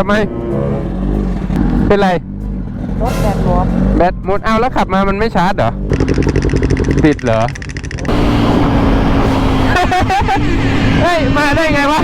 ทำไม เป็นไร รถแบตหมดแบตหมดเอาแล้วขับมามันไม่ชาร์จเหรอ ติดเหรอ เฮ้ย มาได้ไงวะ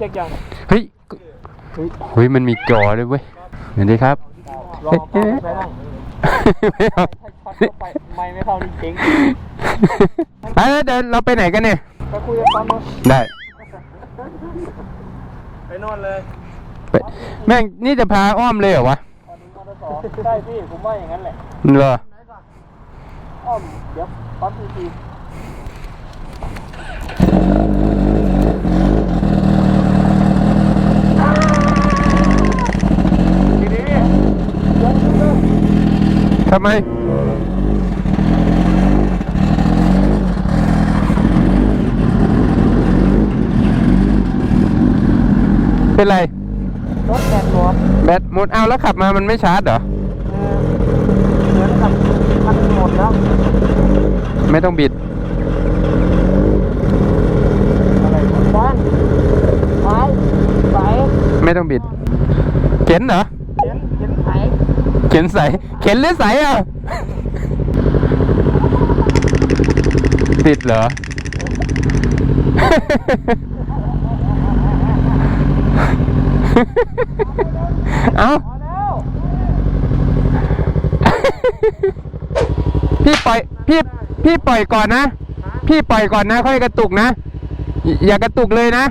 เช็คยังเฮ้ยเฮ้ยมันมีจอด้วยเว้ยเห็นดีครับลองเอาไปนั่งไม่เอาให้ช็อตเข้าไปไม่ไม่เข้านี่เจ๊งไปแล้วเดี๋ยวเราไปไหนกันเนี่ยไปคุยกันปั๊มมั้งได้ไปนอนเลยไปแม่งนี่จะพาอ้อมเลยเหรอวะใช่พี่ผมว่าอย่างนั้นแหละเหรออ้อมเดี๋ยวปั๊มทีทีทีนี้เดี๋ยวเดี๋ยว ทำไมเป็นไร รถแบตหมดแบตหมดเอาแล้วขับมามันไม่ชาร์จเหรอเออเหมือนกับมันหมดแล้ว ไม่ต้องบิดอะไรบ้านไม้สายไม่ต้องบิดเข็นเหรอเข็นเข็นไถ เข็นใสเข็นหรือใสอะ ติดเหรอ เอา พี่ปล่อย พี่ พี่ปล่อยก่อนนะ พี่ปล่อยก่อนนะ ค่อยกระตุกนะ อย่ากระตุกเลยนะ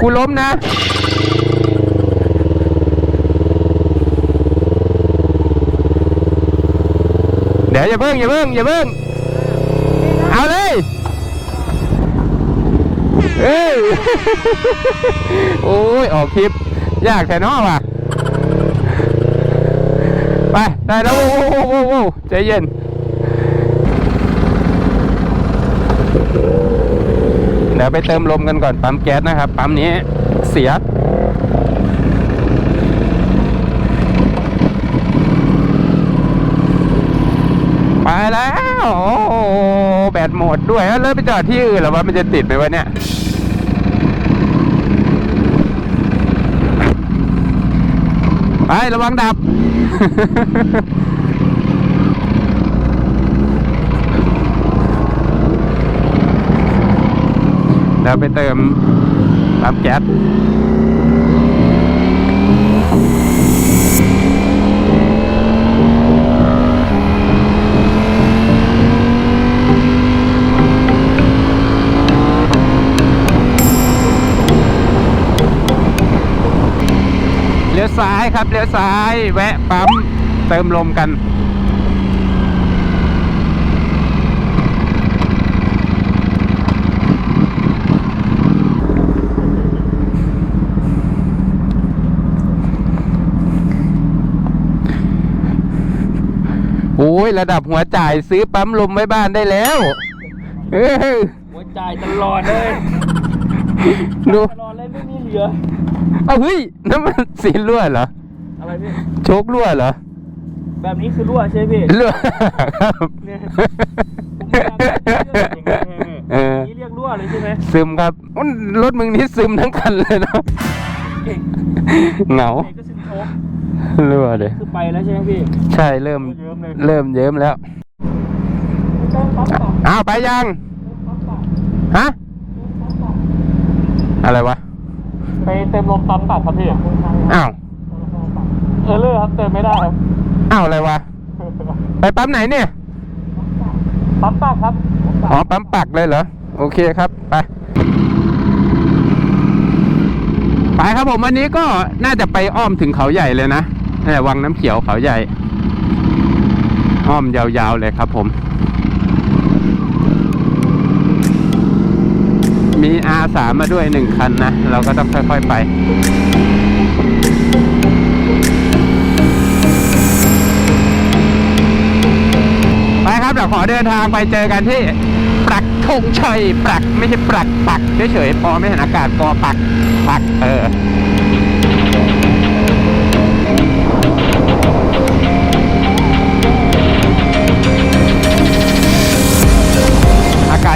กูล้มนะ ดี๋ยวอย่าเพิ่งอย่าเพิ่งอย่าเพิ่งเอาเลยเอ้ยโอ้ยออกคลิป ยากแค่นอว่ะไปได้แล้วโว้โว้โว้โว้ใจเย็นเดี๋ยวไปเติมลมกันก่อนปั๊มแก๊สนะครับ ปั๊มนี้เสีย แล้ว โอ้โหแบตหมดด้วยแล้วไปจอดที่อื่นหรอวะมันจะติดไหมวะเนี่ยไประวังดับแล้วไปเติมปั๊มแก๊สเลี้ยวซ้าย ครับเลี้ยวซ้ายแวะปั๊มเติมลมกันโอ้ยระดับหัวจ่ายซื้อปั๊มลมไว้บ้านได้แล้ว เออหัวใจายตลอดเลย ดูตลอด เลยไม่มีเหลือเอาเฮ้ยน้ำมันสีรั่วเหรออะไรพี่โชครั่วเหรอแบบนี้คือรั่วใช่ไหมพี่รั่วครับเนี่ยผมไม่อยากให้เรื่องอย่างนี้เออนี่เรียกรั่วเลยใช่ไหมซึมครับอุ๊ยรถมึงนี่ซึมทั้งคันเลยเนาะเก่งเหงาเก่งก็ซึมโชกรั่วเลยคือไปแล้วใช่ไหมพี่ใช่เริ่มเยิ้มเลยเริ่มเยิ้มแล้วเติมปั๊มต่ออ้าวไปยังปั๊มต่อฮะอะไรวะ ไปเติมลมปั๊มตัดครับพี่อ้าวเออเลอร์ครับเติมไม่ได้ครับอ้าวอะไรวะ ไปปั๊มไหนเนี่ย ปั๊มปากครับอ๋อปั๊มปักเลยเหรอ โอเคครับไปไปครับผมวันนี้ก็น่าจะไปอ้อมถึงเขาใหญ่เลยนะนี่วังน้ำเขียวเขาใหญ่ อ้อมยาวๆเลยครับผม มี R3 มาด้วยหนึ่งคันนะ เราก็ต้องค่อยๆไปไปครับเดี๋ยวขอเดินทางไปเจอกันที่ปรักธงชัยปรักไม่ใช่ปรักปักเฉยๆพอไม่เห็นอากาศกอปักปักเออ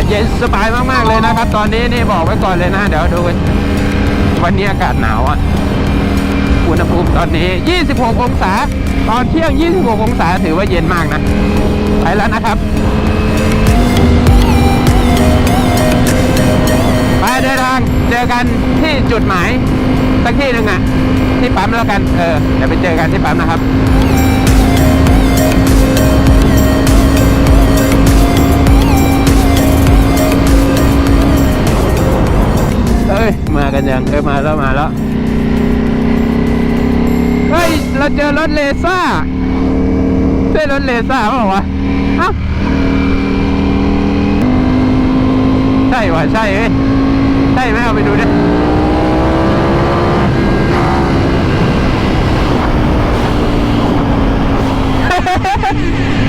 เย็นสบายมากๆเลยนะครับ ตอนนี้นี่บอกไว้ก่อนเลยนะ เดี๋ยวดูวันนี้อากาศหนาวอะอุณหภูมิตอนนี้ 26 องศา ตอนเที่ยง 26 องศาถือว่าเย็นมากนะ ไปแล้วนะครับไปเดินทางเจอกันที่จุดหมายสักที่หนึ่งอะ ที่ปั๊มแล้วกัน เออ เดี๋ยวไปเจอกันที่ปั๊มนะครับ ยังเอ้ยมาแล้วมาแล้ว เฮ้ย เราเจอรถเลซ่าใช่รถเลซ่าเปล่าวะเอ้าใช่วะใช่เอ้ยใช่ไหมเอาไปดูดิ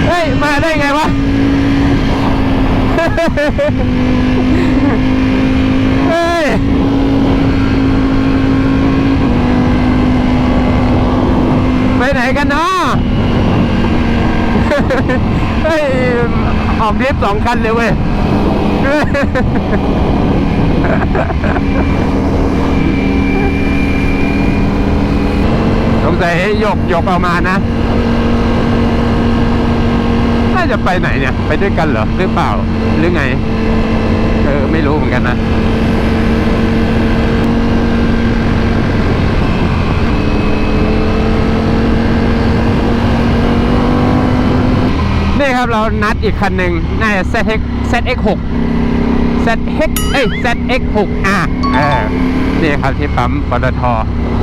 เฮ้ย มาได้ไงวะ เฮ้ย ไปไหนกันเนาะ เฮ้ย ออกทริปสองคันเลยเว้ยสงสัยยกยกเอามานะ น่าจะไปไหนเนี่ย ไปด้วยกันเหรอหรือเปล่าหรือไง เออ ไม่รู้เหมือนกันนะ นี่ครับ เรานัดอีกคันหนึ่งน่าจะ ZX ZX6 ZX เอ้ย ZX6 อะเออนี่ครับที่ปั๊มปตท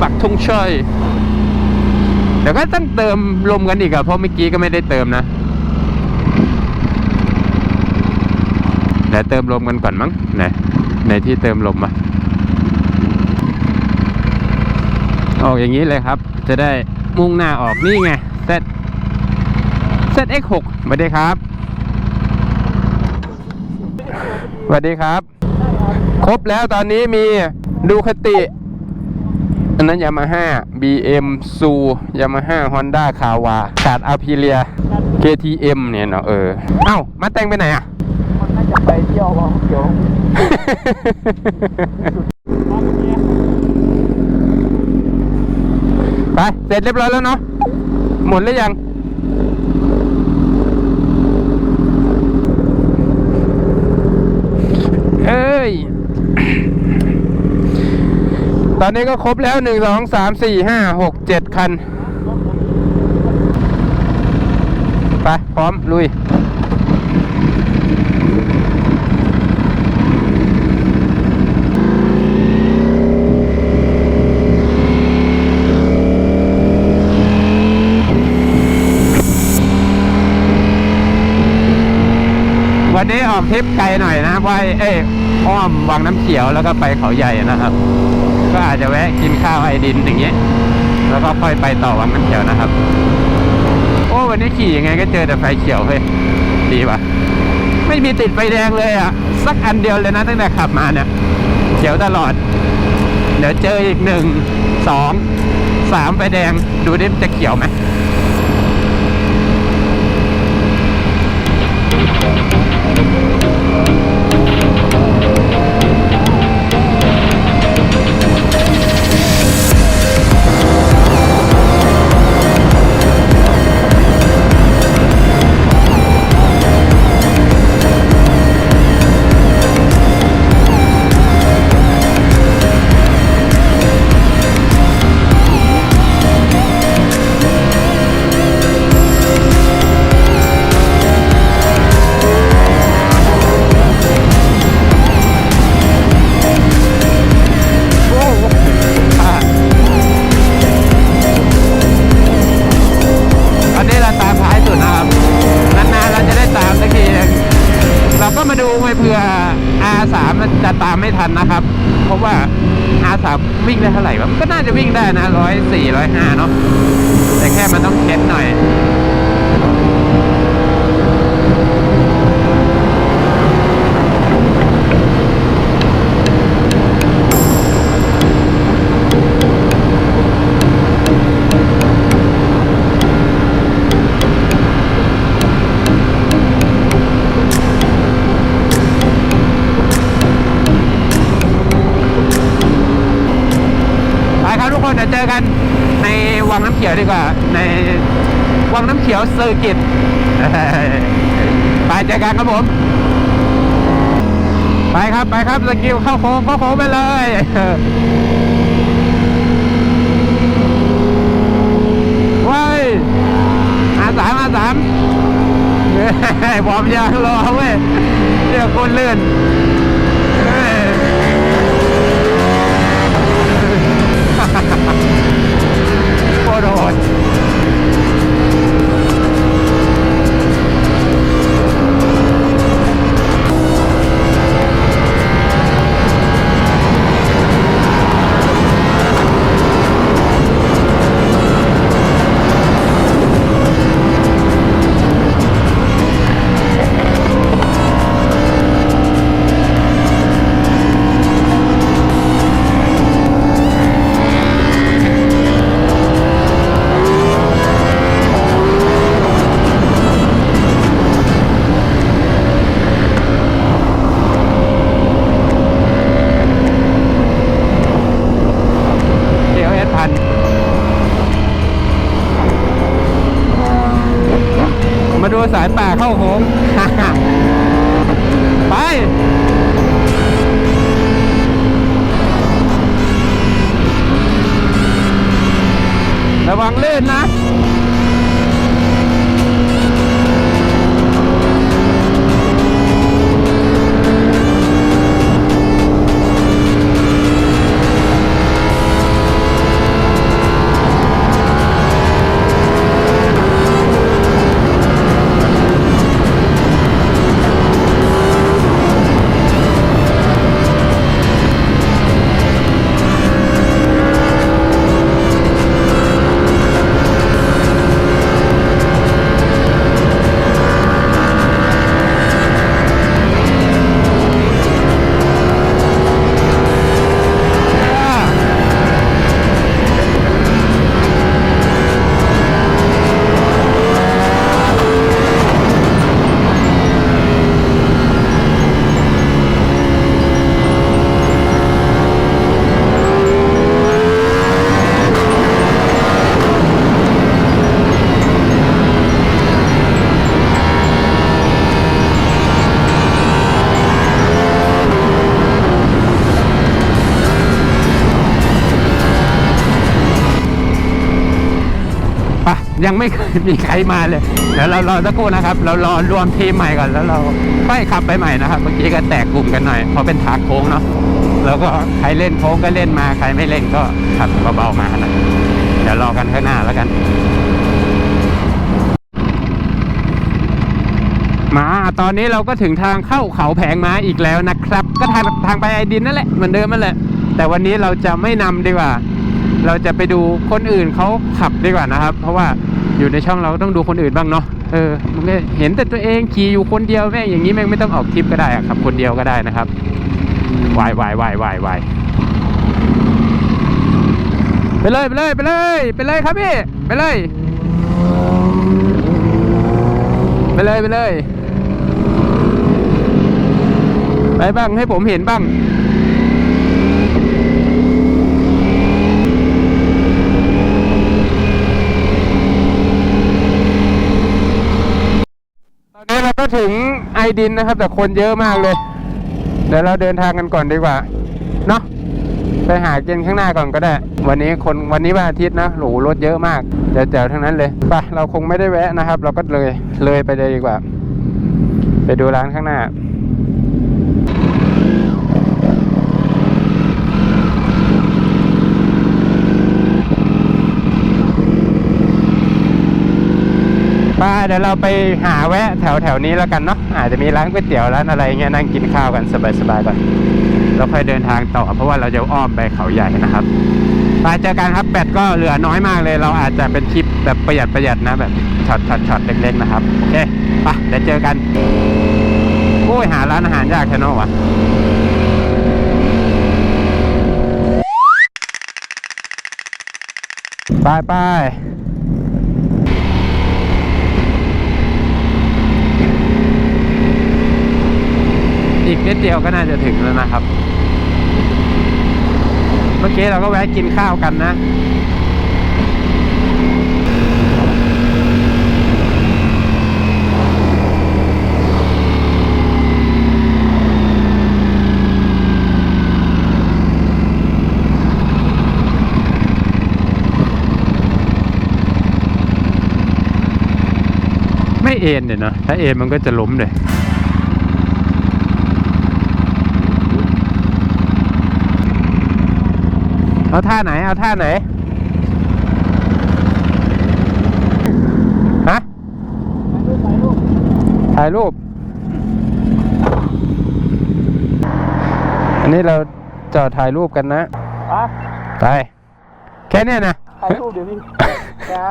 ปักทุ่งช่อยเดี๋ยวก็ต้องเติมลมกันอีกอะเพราะเมื่อกี้ก็ไม่ได้เติมนะเดี๋ยวเติมลมกันก่อนมั้งไหนในที่เติมลมอะออกอย่างนี้เลยครับ จะได้มุ่งหน้าออกนี่ไง Z ZX6 ส วัสดีครับสวัสดีครับ ครบแล้วตอนนี้มีดูคติ อันนั้นยามาฮ่า BM ซูยามาฮ่าฮอนด้าคาวาขาดอาพิเลีย KTM เนี่ยเนาะเออ เอ้า มาแต่งไปไหนอะ มันน่าจะไปเที่ยววังเขียวไป เสร็จเรียบร้อยแล้วเนาะ หมดหรือยัง เอ้ย ตอนนี้ก็ครบแล้วหนึ่งสองสามสี่ห้าหกเจ็ดคัน ไป พร้อม ลุยวันนี้ออกทริปไกลหน่อยนะว่าเอ้ย อ้อมวังน้ำเขียวแล้วก็ไปเขาใหญ่นะครับ ก็อาจจะแวะกินข้าวไอดินอย่างเงี้ยแล้วก็ค่อยไปต่อวังน้ำเขียวนะครับ โอ้วันนี้ขี่ยังไงก็เจอแต่ไฟเขียวเฮ้ยดีป่ะไม่มีติดไฟแดงเลยอะสักอันเดียวเลยนะตั้งแต่ขับมาเนี่ยเขียวตลอด เดี๋ยวเจออีกหนึ่งสองสามไฟแดงดูดิจะเขียวไหม ยวเซอร์กิตไปเจอกันครับผม ไปครับไปครับสกิลเข้าโค้งเข้าโค้งไปเลยว้ายอาสามอาสามเฮ้ยวอมยางรอเว้ยเดี๋ยวคนเลื่อนเฮ้ยโคตรโหด ไม่เคยมีใครมาเลยเดี๋ยวเรารอสักครู่นะครับ เรารอรวมทีมใหม่ก่อนแล้วเราค่อยขับไปใหม่นะครับเมื่อกี้ก็แตกกลุ่มกันหน่อยเพราะเป็นทางโค้งเนาะแล้วก็ใครเล่นโค้งก็เล่นมาใครไม่เล่นก็ขับเบาๆมานะเดี๋ยวรอกันข้างหน้าแล้วกัน มาตอนนี้เราก็ถึงทางเข้าเขาแผงม้าอีกแล้วนะครับ ก็ทางทางไปไอดินนั่นแหละเหมือนเดิมนั่นแหละ แต่วันนี้เราจะไม่นำดีกว่า เราจะไปดูคนอื่นเขาขับดีกว่านะครับ เพราะว่า อยู่ในช่องเราก็ต้องดูคนอื่นบ้างเนาะเออมันก็เห็นแต่ตัวเองขี่อยู่คนเดียวแม่งอย่างนี้แม่งไม่ต้องออกทริปก็ได้อะขับ คนเดียวก็ได้นะครับวายวายวายวายวายไปเลยไปเลยไปเลยไปเลยครับพี่ไปเลย ไปเลยไปเลยไปบ้างให้ผมเห็นบ้าง ตอนนี้เราก็ ถึงไอดินนะครับ แต่คนเยอะมากเลย เดี๋ยวเราเดินทางกันก่อนดีกว่า เนาะไปหากินข้างหน้าก่อนก็ได้ วันนี้คนวันนี้วันอาทิตย์นะหรถเยอะมากเจ๋วๆทั้งนั้นเลยไปเราคงไม่ได้แวะนะครับ เราก็เลยเลยไปเลยดีกว่า ไปดูร้านข้างหน้า เดี๋ยวเราไปหาแวะแถวแถวนี้แล้วกันเนาะอาจจะมีร้านก๋วยเตี๋ยวร้านอะไรเงี้ยนั่งกินข้าวกันสบายๆก่อนแล้วค่อยเดินทางต่อ เพราะว่าเราจะอ้อมไปเขาใหญ่นะครับไปเจอกันครับแบตก็เหลือน้อยมากเลย เราอาจจะเป็นคลิปแบบประหยัดประหยัดนะแบบช็อตช็อตช็อตเล็กๆนะครับโอเคไปเดี๋ยวเจอกันโอ้ยหาร้านอาหารยากแค่นอวะไปไป อีกนิดเดียวก็น่าจะถึงแล้วนะครับ เมื่อกี้เราก็แวะกินข้าวกันนะไม่เอ็นเดี๋ยนะถ้าเอ็นมันก็จะล้มเลย เอาท่าไหน เอาท่าไหน ฮะ ถ่ายรูป อันนี้เราจอดถ่ายรูปกันนะอะไป แค่เนี้ยนะ ถ่ายรูปเดี๋ยวพี่ จ้า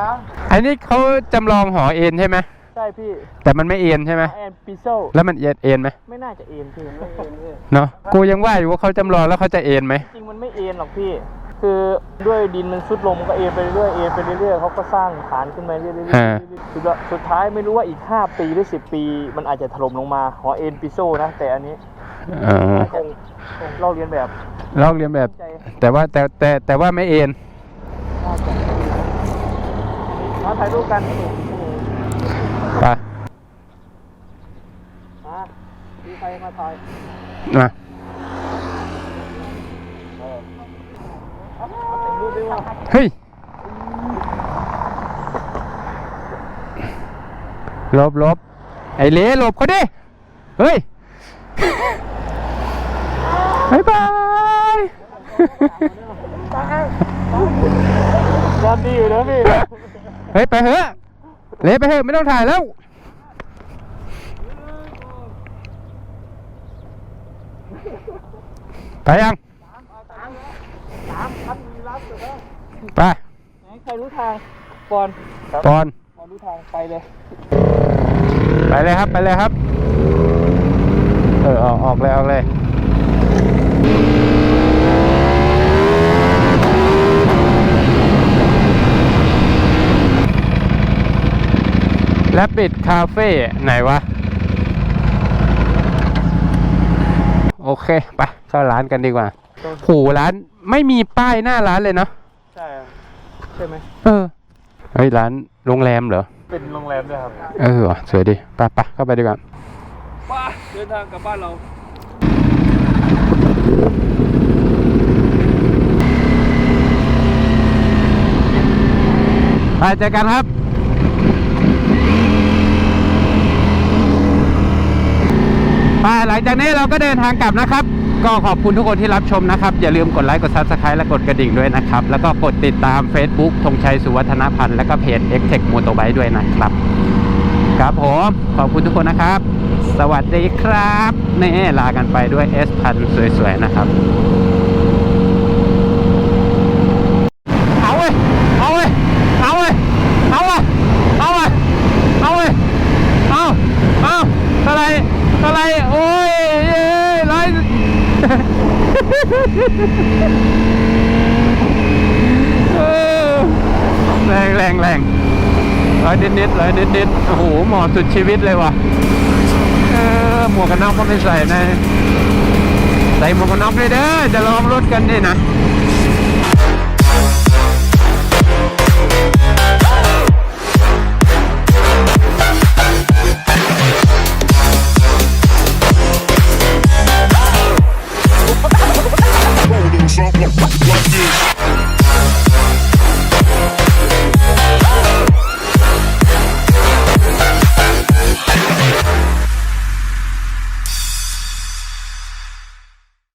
อันนี้เขาจำลองหอเอ็นใช่ไหม ใช่พี่แต่มันไม่เอ็นใช่ไหม แอนปิโซแล้วมันเอ็นเอ็นไหมไม่น่าจะเอ็นพี่ไม่เอ็นพี่ เนาะ กูยังว่าอยู่ว่าเขาจำลองแล้วเขาจะเอ็นไหม จริงมันไม่เอ็นหรอกพี่ คือด้วยดินมันซุดลงมันก็เอ็นไปเรื่อยๆเอ็นไปเรื่อยๆเขาก็สร้างฐานขึ้นมาเรื่อยๆฮะสุดสุดท้ายไม่รู้ว่าอีก 5 ปีหรือ 10 ปี มันอาจจะถล่มลงมาหอเอ็นปิโซนะ แต่อันนี้เออน่าจะเราเรียนแบบลอกเรียนแบบใจแต่ว่าแต่แต่แต่ว่าไม่เอ็นน่าจะมาถ่ายรูปกันไปมามีใครมาถ่ายมา เออเอาเอาแต่งรูปด้วยว่า เฮ้ยหลบหลบไอ้เละหลบเขาดิ เฮ้ยบายบายยอดดีอยู่นะพี่ เฮ้ย ไปเถอะ เละไปเถอะ ไม่ต้องถ่ายแล้วไปยัง สามพันมีรับเลยนะ ไปไหนใครรู้ทางปอนปอนปอนรู้ทางไปเลย ไปเลยครับไปเลยครับ เออออกออกเลยออกเลยและปิดคาเฟ่ไหนวะ โอเค ไปเข้าร้านกันดีกว่าโหร้านไม่มีป้ายหน้าร้านเลยเนาะ ใช่ใช่ไหมเออเฮ้ยร้านโรงแรมเหรอ เป็นโรงแรมด้วยครับเออว่ะสวยดีไปไปเข้าไปดีกว่าป้าเดินทางกลับบ้านเรา ไปเจอกันครับ ไปหลังจากนี้เราก็เดินทางกลับนะครับ ก็ขอบคุณทุกคนที่รับชมนะครับ อย่าลืมกดไลค์กด Subscribe และกดกระดิ่งด้วยนะครับ แล้วก็กดติดตาม Facebook ธงชัยสุวัฒนพันธ์และก็เพจ x t e c h m o t o b i k e ด้วยนะครับ ครับผมขอบคุณทุกคนนะครับ สวัสดีครับนี่ลากันไปด้วย S พันสวยๆนะครับ เอาเว้ย เอาเว้ย เอาเว้ย เอาเว้ย เอาเว้ย เอาเว้ย เอาเอาอะไร อะไร โอ้ยเย้ร้อยเออแรงแรงแรง ร้อยนิดนิดร้อยนิดนิดโอ้โหหมอสุดชีวิตเลยว่ะเออหมวกกันน็อกก็ไม่ใส่นะใส่หมวกกันน็อกเลยเด้อจะลองรถกันนี่นะ